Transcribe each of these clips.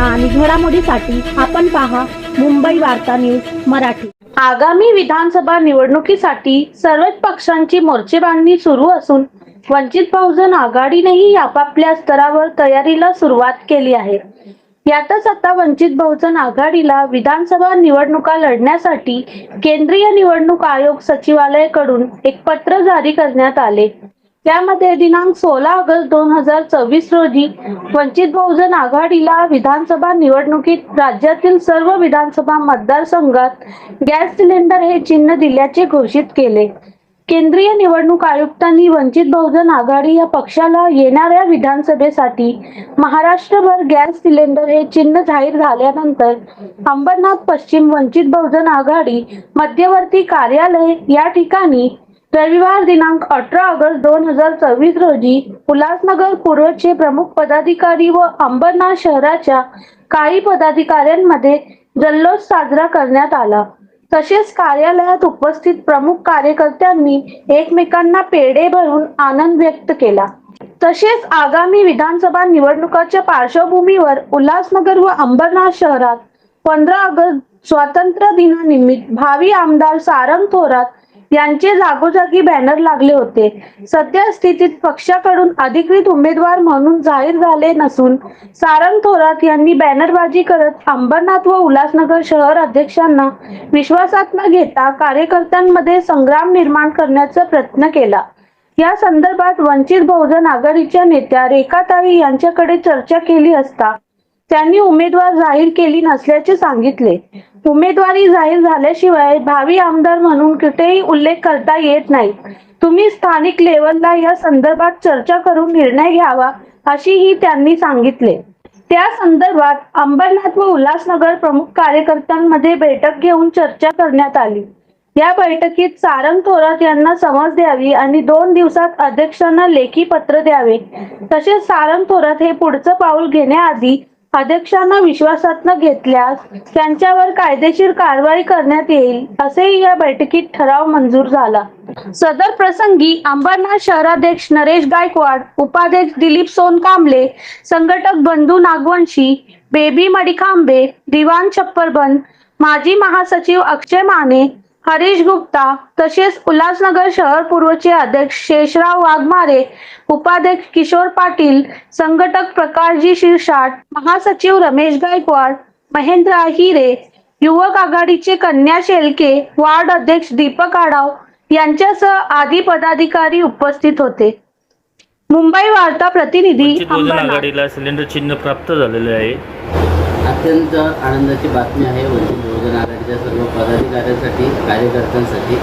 बातम्या आणि घडामोडीसाठी आपण पहा मुंबई वार्ता न्यूज मराठी. आगामी विधानसभा निवडणुकीसाठी सर्वच पक्षांची मोर्चेबांधणी सुरू असून वंचित बहुजन आघाडीनेही आपापल्या स्तरावर तयारीला सुरुवात केली आहे. यातच आता वंचित बहुजन आघाडीला विधानसभा निवडणुका लढण्यासाठी केंद्रीय निवडणूक आयोग सचिवालयाकडून एक पत्र जारी करण्यात आले. त्यामध्ये दिनांक सोळा ऑगस्ट दोन हजार चोवीस रोजी वंचित बहुजन आघाडीला विधानसभा निवडणुकीत राज्यातील सर्व विधानसभा मतदारसंघात गॅस सिलेंडर हे चिन्ह दिल्याचे घोषित केले. केंद्रीय निवडणूक आयुक्तांनी वंचित बहुजन आघाडी या पक्षाला येणाऱ्या विधानसभेसाठी महाराष्ट्रभर गॅस सिलेंडर हे चिन्ह जाहीर झाल्यानंतर अंबरनाथ पश्चिम वंचित बहुजन आघाडी मध्यवर्ती कार्यालय या ठिकाणी रविवार दिनांक अठरा ऑगस्ट दोन हजार चोवीस रोजी उल्हासनगर पूर्वचे प्रमुख पदाधिकारी व अंबरनाथ शहराच्या काही पदाधिकाऱ्यांमध्ये जल्लोष साजरा करण्यात आला. तसेच कार्यालयात उपस्थित प्रमुख कार्यकर्त्यांनी एकमेकांना पेढे भरून आनंद व्यक्त केला. तसेच आगामी विधानसभा निवडणुकाच्या पार्श्वभूमीवर उल्हासनगर व अंबरनाथ शहरात पंधरा ऑगस्ट स्वातंत्र्य दिनानिमित्त भावी आमदार सारंग थोरात यांचे जागोजागी बॅनर लागले होते. सद्यस्थितीत पक्षाकडून अधिकृत उमेदवार म्हणून जाहीर झाले नसून सारंग थोरात यांनी बॅनरबाजी करत अंबरनाथ व उल्हासनगर शहर अध्यक्षांना विश्वासात न घेता कार्यकर्त्यांमध्ये संग्राम निर्माण करण्याचा प्रयत्न केला. या संदर्भात वंचित बहुजन आघाडीच्या नेत्या रेखाताई यांच्याकडे चर्चा केली असता त्यांनी उमेदवार जाहीर केली नसल्याचे सांगितले. उमेदवारी जाहीर झाल्याशिवाय भावी आमदार म्हणून कुठेही उल्लेख करता येत नाही. तुम्ही स्थानिक लेवलला या संदर्भात चर्चा करून निर्णय घ्यावा अशीही त्यांनी सांगितले. त्या संदर्भात अंबरनाथ व उल्हासनगर प्रमुख कार्यकर्त्यांमध्ये बैठक घेऊन चर्चा करण्यात आली. या बैठकीत सारंग थोरात यांना समज द्यावी आणि दोन दिवसात अध्यक्षांना लेखी पत्र द्यावे. तसेच सारंग थोरात हे पुढचं पाऊल घेण्याआधी अध्यक्षांना विश्वासात न घेतल्यास त्यांच्यावर कायदेशीर कारवाई करण्यात येईल असेही या बैठकीत ठराव मंजूर झाला. सदर प्रसंगी अंबरनाथ शहराध्यक्ष नरेश गायकवाड उपाध्यक्ष दिलीप सोनकांबले संघटक बंधू नागवंशी बेबी मडिकांबे दिवान छप्परबंद माजी महासचिव अक्षय माने हरीश गुप्ता तसेच उल्हासनगर शहर पूर्वचे अध्यक्ष शेषराव वाघमारे उपाध्यक्ष किशोर पाटील संघटक प्रकाशजी शिरसाट महासचिव रमेश गायकवाड महेंद्र आहिरे युवक आघाडीचे कन्या शेलके वार्ड अध्यक्ष दीपक आडाव यांच्यासह आदी पदाधिकारी उपस्थित होते मुंबई वार्ता प्रतिनिधी. आघाडीला सिलेंडर चिन्ह प्राप्त झालेले आहे अत्यंत आनंदाची बातमी आहे. वंचित बहुजन आघाडीच्या सर्व पदाधिकाऱ्यांसाठी कार्यकर्त्यांसाठी.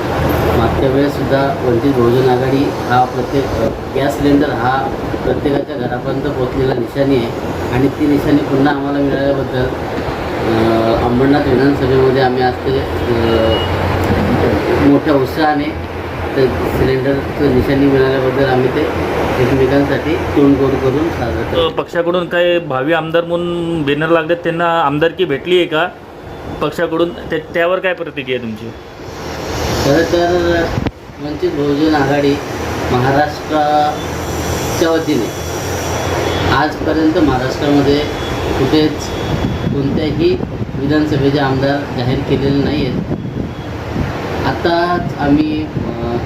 मागच्या वेळेससुद्धा वंचित बहुजन आघाडी हा प्रत्येक गॅस सिलेंडर हा प्रत्येकाच्या घरापर्यंत पोहोचलेला निशाणी आहे. आणि ती निशाणी पुन्हा आम्हाला मिळाल्याबद्दल अंबरनाथ विधानसभेमध्ये आम्ही आज ते मोठ्या उत्साहाने सिलेंडरचं निशाणी मिळाल्याबद्दल आम्ही ते एकमेकांसाठी तोंड गोड करून साजरा करतो. पक्षाकडून काय भावी आमदार म्हणून बॅनर लागतात त्यांना आमदारकी भेटली आहे का? पक्षाकडून त्या- त्यावर काय प्रतिक्रिया आहे तुमची? खरं तर वंचित बहुजन आघाडी महाराष्ट्राच्या वतीने आजपर्यंत महाराष्ट्रामध्ये कुठेच कोणत्याही विधानसभेचे आमदार जाहीर केलेले नाही आहेत आत्ताच आम्ही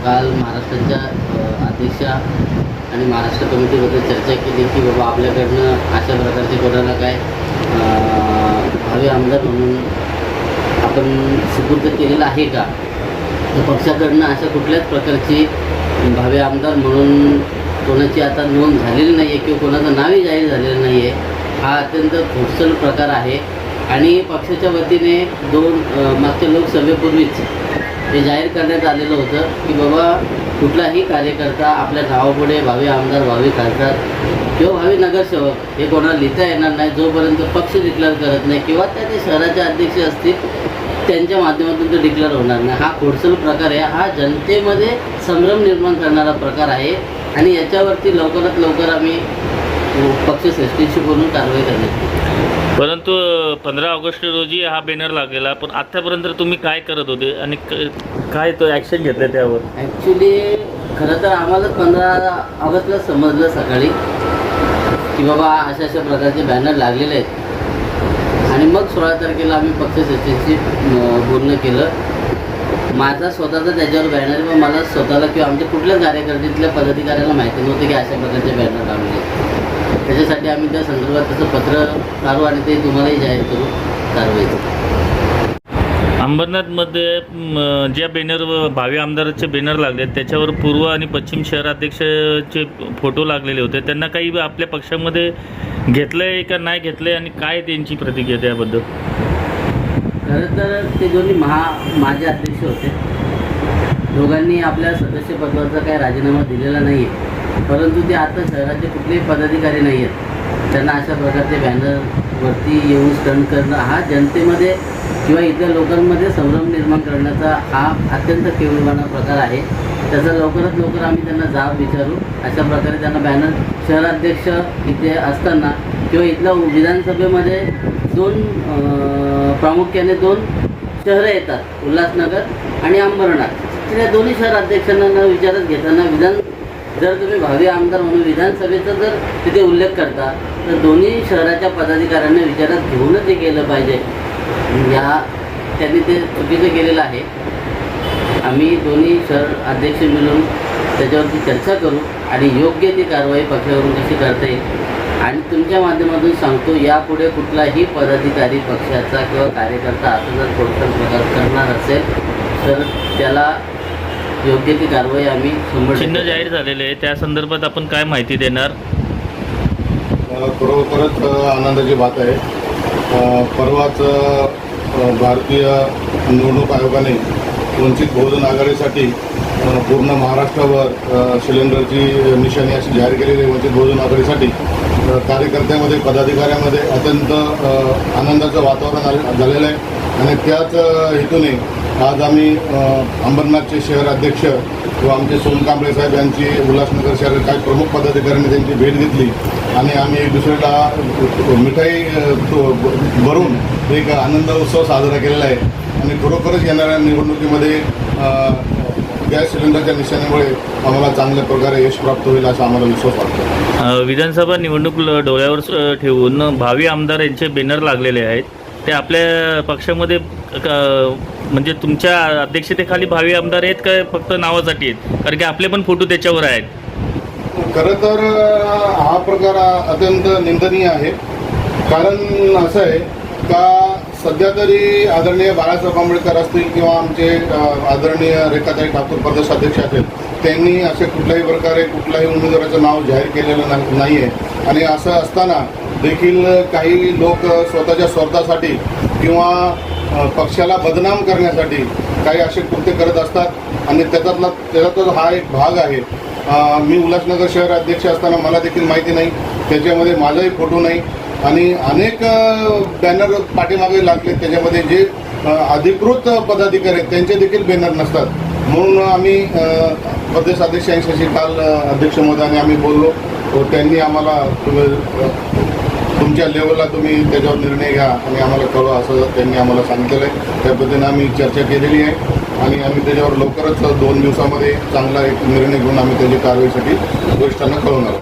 काल महाराष्ट्राच्या अध्यक्षा आणि महाराष्ट्र कमिटीबद्दल चर्चा केली की बाबा आपल्याकडनं अशा प्रकारचे कोणाला काय भावे भावी आमदार म्हणून आपण सुपूर्द केलेलं आहे का? तर पक्षाकडनं अशा कुठल्याच प्रकारची भावी आमदार म्हणून कोणाची आता नोंद झालेली नाही आहे किंवा कोणाचं नावही जाहीर झालेलं नाही आहे हा अत्यंत खोडसल प्रकार आहे. आणि पक्षाच्या वतीने दोन मागच्या लोकसभेपूर्वीच हे जाहीर करण्यात आलेलं होतं की बाबा कुठलाही कार्यकर्ता आपल्या गावापुढे भावी आमदार भावी खासदार किंवा भावी नगरसेवक हे कोणाला लिहिता येणार नाही जोपर्यंत पक्ष डिक्लेअर करत नाही किंवा त्या जे शहराचे अध्यक्ष असतील त्यांच्या माध्यमातून तो डिक्लेअर होणार नाही हा खोडसल प्रकार आहे हा जनतेमध्ये संभ्रम निर्माण करणारा प्रकार आहे आणि याच्यावरती लवकरात लवकर आम्ही पक्षश्रेष्ठीशी बोलून कारवाई करण्यात येईल. परंतु पंधरा ऑगस्ट रोजी हा बॅनर लागलेला पण आत्तापर्यंत तुम्ही काय करत होते आणि क- काय तो ॲक्शन घेतलं त्यावर? ॲक्च्युली खरं तर आम्हाला पंधरा ऑगस्टला समजलं सकाळी की बाबा अशा अशा प्रकारचे बॅनर लागलेले आहेत. आणि मग सोळा तारखेला आम्ही पक्ष सचिवशी अं, बोलणं केलं. माझा स्वतःचा त्याच्यावर बॅनर आहे, पण मला स्वतःला किंवा आमच्या कुठल्याच कार्यकर्त्यातल्या पदाधिकाऱ्याला माहिती नव्हतं की अशा प्रकारचे बॅनर लागले आहेत. त्याच्यासाठी आम्ही त्या संदर्भात तसं पत्र काढू आणि ते तुम्हालाही जाहीर करू कारवाईचं अंबरनाथमध्ये ज्या बॅनर भावी आमदाराचे बॅनर लागले त्याच्यावर पूर्व आणि पश्चिम शहराध्यक्षाचे फोटो लागलेले होते. त्यांना काही आपल्या पक्षामध्ये घेतलंय का नाही घेतलंय आणि काय त्यांची प्रतिक्रिया त्याबद्दल? खरं तर ते दोन्ही महा माझे अध्यक्ष होते. दोघांनी आपल्या सदस्य पदाचा काही राजीनामा दिलेला नाही आहे परंतु ते आता शहराचे कुठलेही पदाधिकारी नाही आहेत त्यांना अशा प्रकारचे बॅनरवरती येऊन स्टंट करणं हा जनतेमध्ये किंवा इथल्या लोकांमध्ये संभ्रम निर्माण करण्याचा हा अत्यंत केवळवाना प्रकार आहे. त्याचा लवकरात लवकर आम्ही त्यांना जाब विचारू. अशा प्रकारे त्यांना बॅनर शहराध्यक्ष इथे असताना किंवा इथल्या विधानसभेमध्ये दोन प्रामुख्याने दोन शहरं येतात. उल्हासनगर आणि अंबरनाथ. त्या दोन्ही शहर अध्यक्षांना न विचारत घेताना विधान जर तुम्ही भावी आमदार म्हणून विधानसभेचा जर तिथे उल्लेख करता तर दोन्ही शहराच्या पदाधिकाऱ्यांना विचारात घेऊनच ते केलं पाहिजे. या त्यांनी ते चुकीचं केलेलं आहे. आम्ही दोन्ही शहर अध्यक्ष मिळून त्याच्यावरती चर्चा करू आणि योग्य ती कारवाई पक्षावरून कशी करता येईल. आणि तुमच्या माध्यमातून सांगतो यापुढे कुठलाही पदाधिकारी पक्षाचा किंवा कार्यकर्ता असं जर कोणता प्रकार करणार असेल तर त्याला योग्य ती कारवाई आम्ही चिन्ह जाहीर झालेले आहे. त्या संदर्भात आपण काय माहिती देणार? खरोखरच आनंदाची बात आहे. परवाच भारतीय निवडणूक आयोगाने वंचित बहुजन आघाडीसाठी पूर्ण महाराष्ट्रावर सिलेंडरची निशाणी अशी जाहीर केलेली आहे वंचित बहुजन आघाडीसाठी. कार्यकर्त्यामध्ये पदाधिकाऱ्यामध्ये अत्यंत आनंदाचं वातावरण आले- झालेलं आहे. आणि त्याच हेतूने आज आम्ही अंबरनाथचे शहर अध्यक्ष व आमचे सोन कांबळे साहेब यांची उल्हासनगर शहर काही प्रमुख पदाधिकाऱ्यांनी त्यांची भेट घेतली. आणि आम्ही एक दुसऱ्याला मिठाई भरून एक आनंद उत्सव साजरा केलेला आहे. आणि खरोखरच येणाऱ्या निवडणुकीमध्ये गॅस सिलेंडरच्या निशाण्यामुळे आम्हाला चांगल्या प्रकारे यश प्राप्त होईल असा आम्हाला विश्वास वाटतो. विधानसभा निवडणूक ल- डोळ्यावर ठेवून भावी आमदार यांचे बॅनर लागलेले आहेत. ते आपल्या पक्षामध्ये क- म्हणजे तुमच्या अध्यक्षतेखाली भावी आमदार आहेत का फक्त नावासाठी आहेत? कारण की आपले पण फोटो त्याच्यावर आहेत. खरं तर हा प्रकार अत्यंत निंदनीय आहे. कारण असं आहे का सध्या तरी आदरणीय बाळासाहेब आंबेडकर असतील किंवा आमचे आदरणीय रेखाताई ठाकूर प्रदेशाध्यक्ष आहेत त्यांनी असे कुठल्याही प्रकारे कुठल्याही उमेदवाराचं नाव जाहीर केलेलं नाही आहे आणि असं असताना देखील काही लोक स्वतःच्या स्वार्थासाठी किंवा पक्षाला बदनाम करण्यासाठी काही असे कृत्य करत असतात. आणि त्याच्यातला त्याच्यातच हा एक भाग आहे. मी उल्हासनगर शहर अध्यक्ष असताना मला देखील माहिती नाही. त्याच्यामध्ये माझाही फोटो नाही. आणि अनेक बॅनर पाठीमागे लागले. त्याच्यामध्ये जे अधिकृत पदाधिकारी आहेत त्यांचे देखील बॅनर नसतात. म्हणून आम्ही अ, प्रदेश अध्यक्षांशी काल अध्यक्ष महोदयाने आम्ही बोललो. त्यांनी आम्हाला तुमच्या लेवलला तुम्ही त्याच्यावर निर्णय घ्या. आणि आम्हाला कळवा असं त्यांनी आम्हाला सांगितलेलं आहे. त्या पद्धतीने आम्ही चर्चा केलेली आहे. आणि आम्ही त्याच्यावर लवकरच दोन दिवसामध्ये चांगला एक निर्णय घेऊन आम्ही त्याची कारवाईसाठी वरिष्ठांना कळवणार